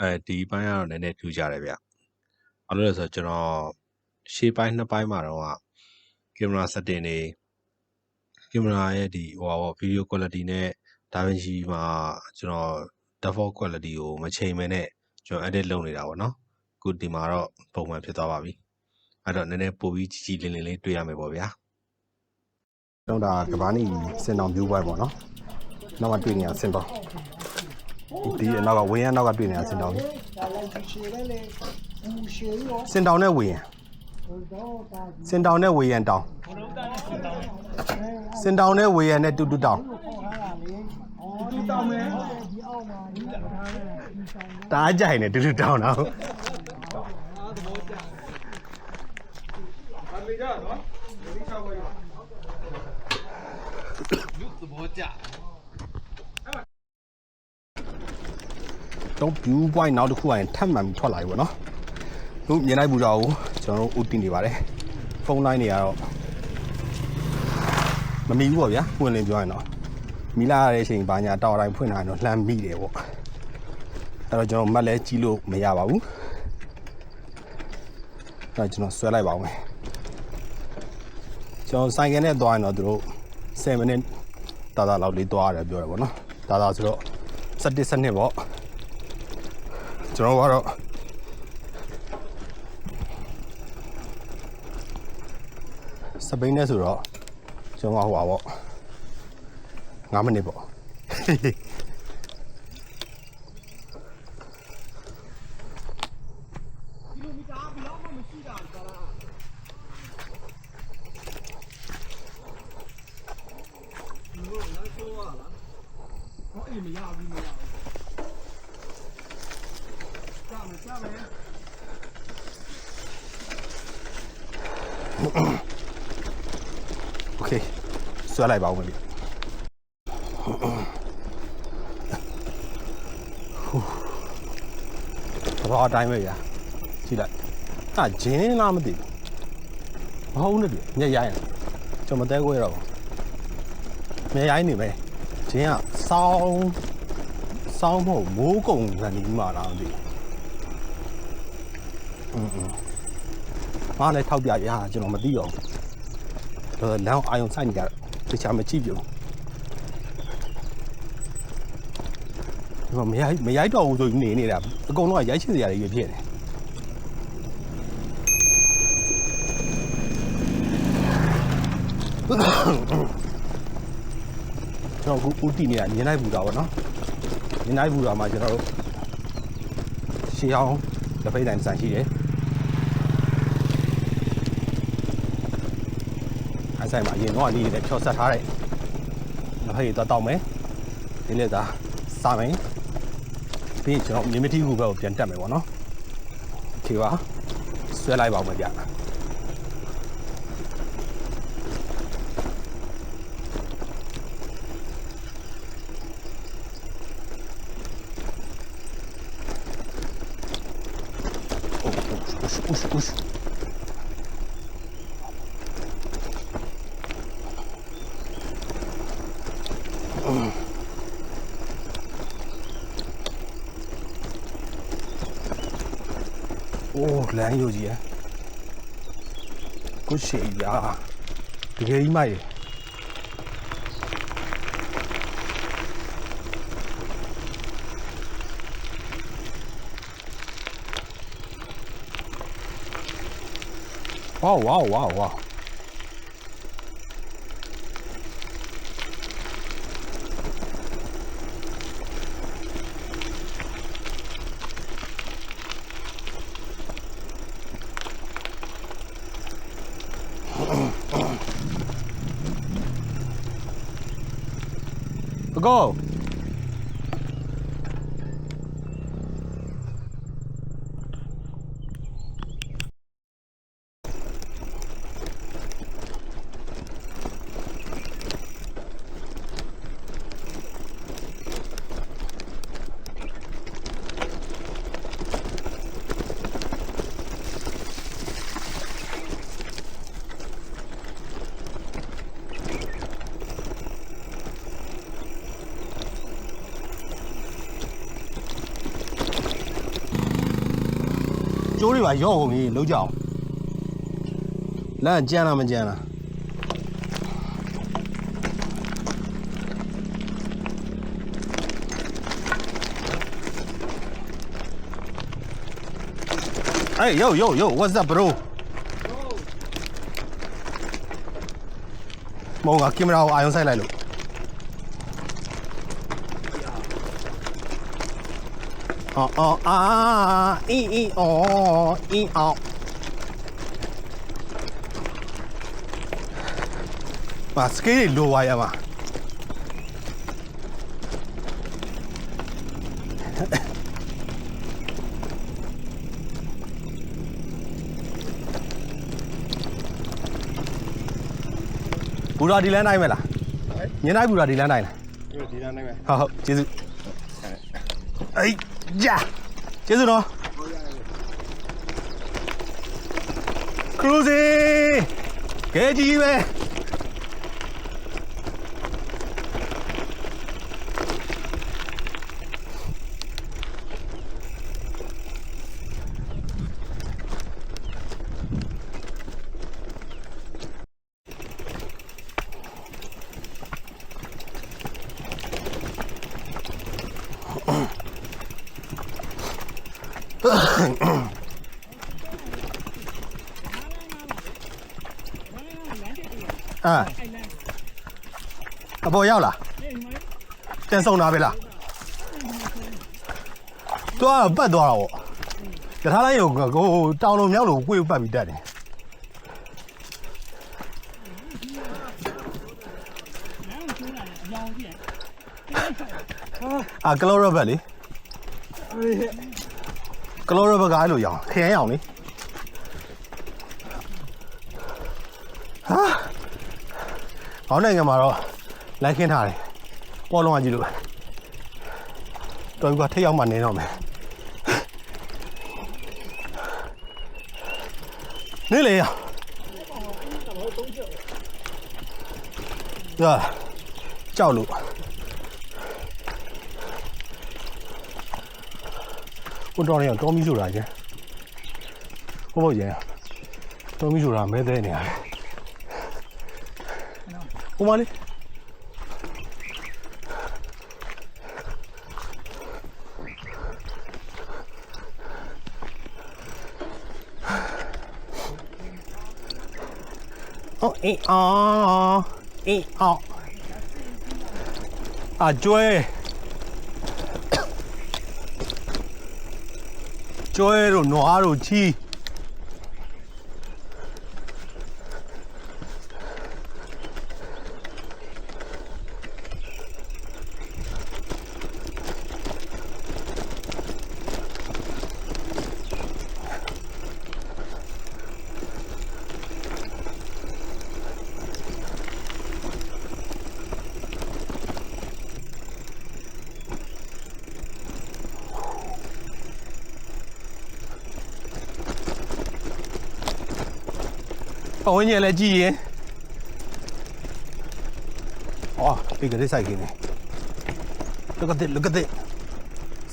အဲဒီဘိုင်းကတော့နည်းနည်းထူးခြားတယ်ဗျ။ဘာလို့လဲဆိုတော့ကျွန်တော်ရှေ့ပိုင်းနှစ်ပိုင်းမှာတော့ကင်မရာ setting တွေကင်မရာရဲ့ဒီဟိုဟာဗီဒီယို quality နဲ့ DaVinci မှာကျွန်တော် default quality ကိုမချိန်မဲနဲ့ကျွန်တော် edit လုပ်နေတာပေါ့နော်။အခုဒီမှာတော့ပုံမှန်ဖြစ်သွားပါပြီ။အဲ့တော့နည်းနည်းပိုပြီးကြီးကြီးလင်းလင်းလေးတွေ့ရမယ်ပေါ့ဗျာ။တော့ဒါကဘာနီစင်တောင်ပြိုးပွဲပေါ့နော်နောက်ကတွေ့နေရစင်တောင် ဒီအနောက်ကဝင်းရနောက်ကတွေ့နေရစင်တောင်စင်တောင်နဲ့ဝင်းရစင်တောင်နဲ့ဝင်းရတောင်စင်တောင်နဲ့ဝင်းရနဲ့တူတူတောင်တားကြိုင်နဲ့တူတူတောင်တော့ တော့ view point နောက်တစ်ခုကရင်ထပ်မှန်ပြီးထွက်လာပြီပေါ့နော်ခုမြင်လိုက်ဘူးတော့ကျွန်တော်တို့ဦးတင်နေပါတယ်ဖုန်းလိုင်းတွေကတော့မမီဘူးပေါ့ဗျာပွင့်လင်းပြောရင်တော့မီလာရတဲ့အချိန်ဘာညာတောက်တိုင်းဖွင့်လာရင်တော့လှမ်းမိတယ်ပေါ့အဲ့တော့ကျွန်တော်မက်လဲကြီးလို့မရပါဘူးအဲ့တော့ကျွန်တော်ဆွဲလိုက်ပါဦးမယ်ကျွန်တော်ဆိုင်ကနဲ့သွားရင်တော့သူတို့7မိနစ်တာတာလောက်လေးသွားရတယ်ပြောတယ်ပေါ့နော်တာတာဆိုတော့ 7 7နှစ်ပေါ့ကျွန်တော်ကတော့စပိန်နဲ့ဆိုတော့ကျွန်တော်ဟိုပါပေါ့9မိနစ်ပေါ့ โอเคဆွဲလိုက်ပါဦးမယ်ဗျဘာအတိုင်းပဲဗျာကြည့်လိုက်အာဂျင်းလားမသိဘူးမဟုတ်ဘူးနဲ့ဗျညက်ရိုင်းကျွန်တော်မတဲခွဲတော့ဘူးညက်ရိုင်းနေပဲဂျင်းကစောင်းစောင်းမဟုတ်မိုးကုံကနေပြီးမှလားမသိဘူး ငါလည်းထောက်ပြရကျွန်တော်မသိအောင်တော့လမ်းအာယုံဆိုင်နေကြတခြားမကြည့်ပြုံဒီမှာမရိုက်မရိုက်တော့ဘူးဆိုနေနေတာအကုန်လုံးကရိုက်ချင်စရာတွေဖြစ်နေကျွန်တော်အခုဦးတည်နေတာမြင်လိုက်ဘူးတာပေါ့နော်မြင်လိုက်ဘူးတာမှာကျွန်တော်တို့ရှေးအောင်လက်ဖိတ်တိုင်းစံရှိတယ် န်းဆိုင်မှာအရင်တော့အလေးတွေလည်းဖြောဆက်ထားတဲ့ငဖိတ်တွေတောက်မယ်ဒီနေ့သာစားမယ်ပြီးရင်ကျွန်တော်မြေမတိကူဘက်ကိုပြန်တက်မယ်ပေါ့နော်ဒီပါဆွဲလိုက်ပါဦးမယ်ဗျဥရှ်ဥရှ်ဥရှ် 哦，蓝有钱，够惬意啊！这个一买，哇哦哇哦哇哦哇哦！ ကော တွေပါရော့ကုန်ပြီလုံးကြအောင်လမ်းကြမ်းလားမကြမ်းလားအေး yo yo yo what's up bro မောင်ကကင်မရာကိုအာရုံစိုက်လိုက်လို့ အော်အော်အာအီအီအော်အီအော်ပါစကေးတွေလိုပါရပါဘူရာဒီလန်းနိုင်မလားညနေဘူရာဒီလန်းနိုင်လားဒီနားနိုင်မယ်ဟုတ်ဟုတ်ကျေးဇူးအေး ဂျာကျေးဇူးနော်ခရူဇီကဲ အာအပေါ်ရောက်လားပြန်ဆုံးတာပဲလားသွားပတ်သွားတာပေါ့တထားလိုက်ရောကိုတောင်လုံးမြောက်လို့ကိုယ်ပတ်ပြီးတက်တယ်အာကလောရဘတ်လေ ကလောရဘတ်ကအဲ့လိုရောင်ခရမ်းရောင်လေဟာဟောင်းနိုင်ငံမှာတော့လမ်းခင်းထားတယ်ပေါ်လုံးကကြည့်လို့တော်ပြီကထိတ်ရောက်မှနေတော့မယ်နေလေရရာကြောက်လို့ 我到那又找米煮来去，我报警，找米煮来没得呢。我吗嘞？哦，哎哦，哎哦，阿娟。 ကျွဲတို့နွားတို့ချီး ပတ်ဝန်းကျင်လည်းကြည့်ရင်အော်ဒီကလေးစိုက်ခင်းနေ look at it look at it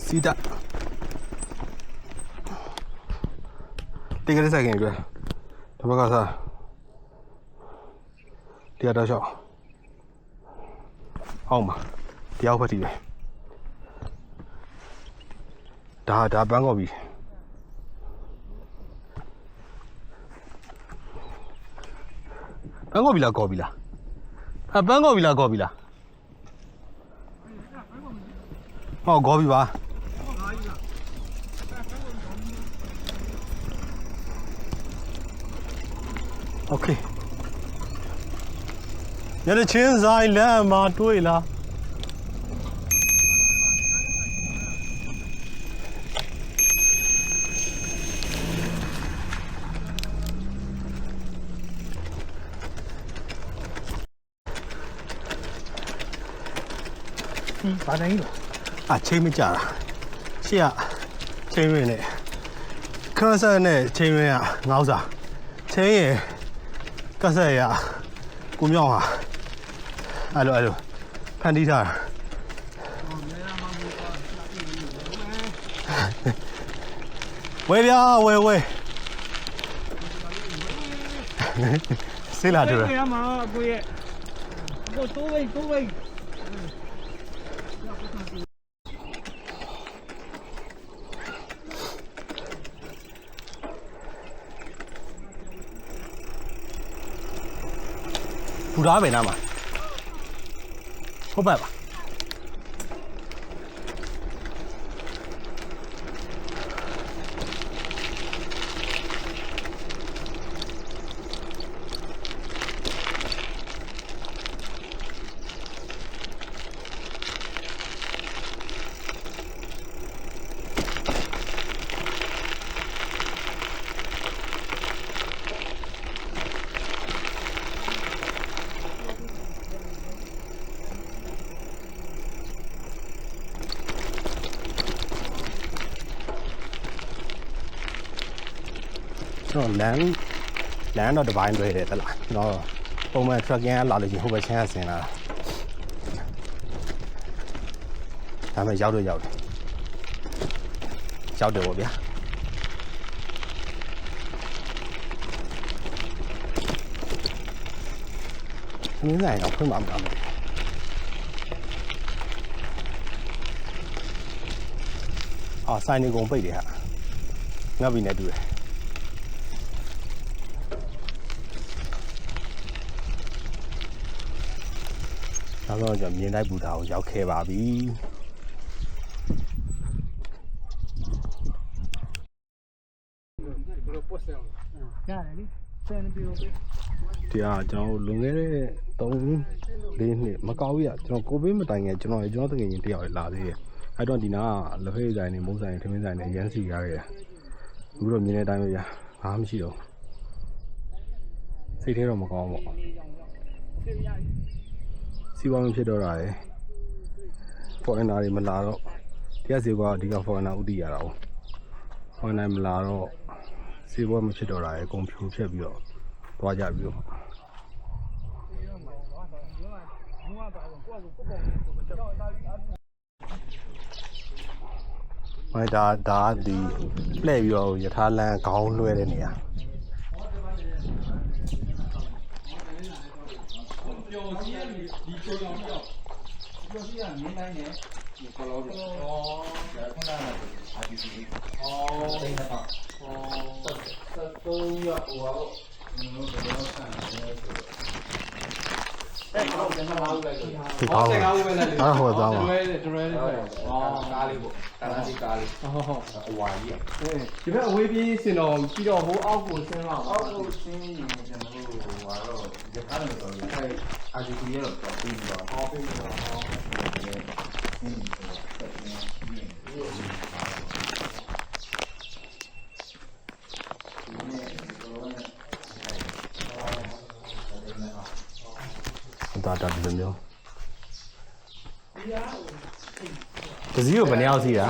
see that ဒီကလေးစိုက်ခင်းပြဒီဘက်ကစားတရားတော့ရှောက်အောင်ပါတရားဖတ်တီပဲဒါဒါပန်းကော်ပြီ ပန်းကောပြီလားကောပြီလားအပန်းကောပြီလားကောပြီလားဟောကောပြီပါโอเคရတဲ့ချင်းဆိုင်လမ်းမှာတွေ့လား ဘာတိုင်းလို့အချိန်မကြတာရှေ့ကချိန်ရင်းနဲ့ခရဆက်နဲ့ချိန်ရင်းကငေါးစားချိန်ရယ်ကဆက်ရကိုမြောင်းဟာအဲ့လိုအဲ့လိုဖန်တီးထားတာဝဲဗျာဝဲဝဲဆေးလာတယ်ရမှာကိုရဲ့ကိုတိုးဝိတ်တိုးဝိတ် ဘူသားပဲနားမှာဟုတ်ပါပါ ကျွန်တော်လမ်းလမ်းတော့တစ်ပိုင်းတွေ့တယ်တလားကျွန်တော်ပုံမှန် trucking ကလာလို့ချင်းဟိုဘက်ချမ်းကဆင်လာတာဒါပေမဲ့ရောက်တော့ရောက်တယ်ရောက်တယ်ဗောဗျာနင်းဆိုင်တော့ဖွင့်မှာမလားမသိဘူးအာဆိုင်နေကုန်ပိတ်တယ်ဟာငါ့ဘီနဲ့တူတယ် နောက်တော့ကျွန်တော်မြင်လိုက်ပူတာကိုရောက်ခဲ့ပါပြီရတယ်လေဆယ်နေပြီဟုတ်ပြီဒီကကျွန်တော်လွန်ခဲ့တဲ့3 4နှစ်မကောက်ရကျွန်တော်ကိုဗစ်မတိုင်ခင်ကျွန်တော်ရကျွန်တော်တကယ်ရင်တယောက်ရလာသေးတယ်အဲ့တော့ဒီနာကလက်ဖက်ဆိုင်နေမုန်းဆိုင်နေထမင်းဆိုင်နေရမ်းစီရခဲ့တယ်အခုတော့မြင်တဲ့အတိုင်းပဲဗျာဘာမှမရှိတော့ဘူးစိတ်ထဲတော့မကောင်းဘူးပေါ့ စီးပွားမဖြစ်တော့တာရယ် foreigner တွေမလာတော့တရားစီကအဓိက foreigner ဥတီရတာ哦 foreigner မလာတော့စီးပွားမဖြစ်တော့တာရယ်အကုန်ဖြိုဖျက်ပြီးတော့သွားကြပြီးတော့ဟိုဒါဒါကဒီလှည့်ပြီးတော့ယထာလန်ခေါင်းလွှဲတဲ့နေရာ ဒီခေါင်းအားဟောသားပါတွဲတယ်တွဲတ ယ်ကားလေးပေါ့ကားလေးကားလေးဟုတ်ဟုတ်အဝါကြီးอ่ะဒီဘက်အဝေးပြေးစင်တော်ပြီးတော့ဟိုအောက်ကိုဆင်းတော့အောက်ကိုရှင်းရင်ကျွန်တော်တို့ဟိုကတော့ဒီကားလို့ဆိုရင်အဲအာဂျီတီရဲ့တော့ပြီးတော့ဟောပြီးတော့ဟောဒီရှင်းတော့ဆက်နေဒီနေ့တော့ ဒါဒါဒီလိုမျိုးတစည်းကိုဘယ်နှယောက်စီးတာ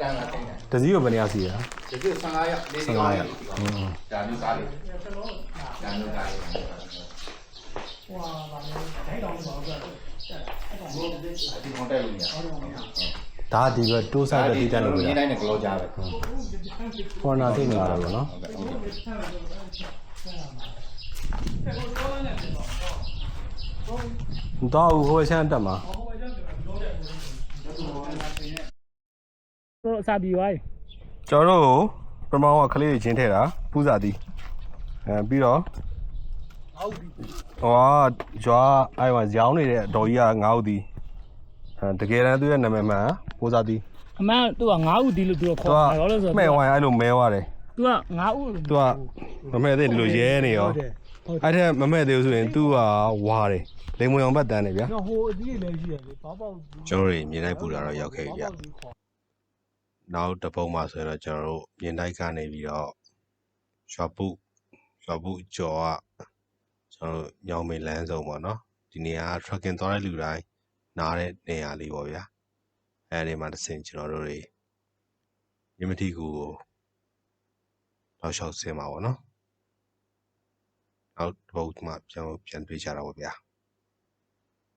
တန်းလာတင်တယ်တစည်းကိုဘယ်နှယောက်စီးတာဒီက15ရက်လေး15ရက်อืมဒါမျိုးကားလေးဒါမျိုးကားလေးဟိုပါလေတိုင်းတော်လို့ဆိုတော့ဒီဟိုတယ်လို့ညာဒါဒီဘက်တိုးဆိုင်ပဲတိတက်နေပြီဒီလားတိုင်းနဲ့ glow ကြားပဲဖော်နာသိနေတာပေါ့နော်ဟုတ်ကဲ့ဟုတ်ကဲ့ မတော်ဘူးဟိုချမ်းတက်မှာတော့အစာပြီးသွားပြီကျွန်တော်တို့ပမောင်းကကလေးတွေချင်းထဲတာပူဇာတိအဲပြီးတော့ဟိုကဂျွာအိုင်ဝါရောင်းနေတဲ့အတော်ကြီးကငါးဦးဒီအဲတကယ်တမ်းသူရဲ့နာမည်မှန်ပူဇာတိအမှန်သူက9ဦးဒီလို့သူကသူခေါ်ကတာလို့ဆိုမဲ့ဝိုင်းအဲ့လိုမဲသွားတယ်သူက9ဦးသူကမမဲ့သေးဒီလိုရဲနေရော အဲ့ထက်မမဲ့သေးဘူးဆိုရင် तू ကဝါတယ်လိမ်မွန်အောင်ဘတ်တန်းနေဗျာဟိုအကြီးလည်းရှိရလေဘောက်ပေါက်ကျွန်တော်တို့မြင်လိုက်ပူတာတော့ရောက်ခဲ့ပြီဗျနောက်တစ်ပုံမှာဆိုရင်တော့ကျွန်တော်တို့မြင်တိုက်ကနေပြီးတော့ရွာပုရွာပုကျော်ကကျွန်တော်တို့ညောင်မေလန်းဆုံးပေါ့နော်ဒီနေရာက trucking သွားတဲ့လူတိုင်းနားတဲ့နေရာလေးပေါ့ဗျာအဲဒီမှာတစ်ဆင့်ကျွန်တော်တို့တွေမြမတိကူကိုတော့ရှောက်ဆင်းမှာပေါ့နော် နောက်တစ်ပုတ်မှပြန်ပြန်တွေ့ကြတာပေါ့ဗျာ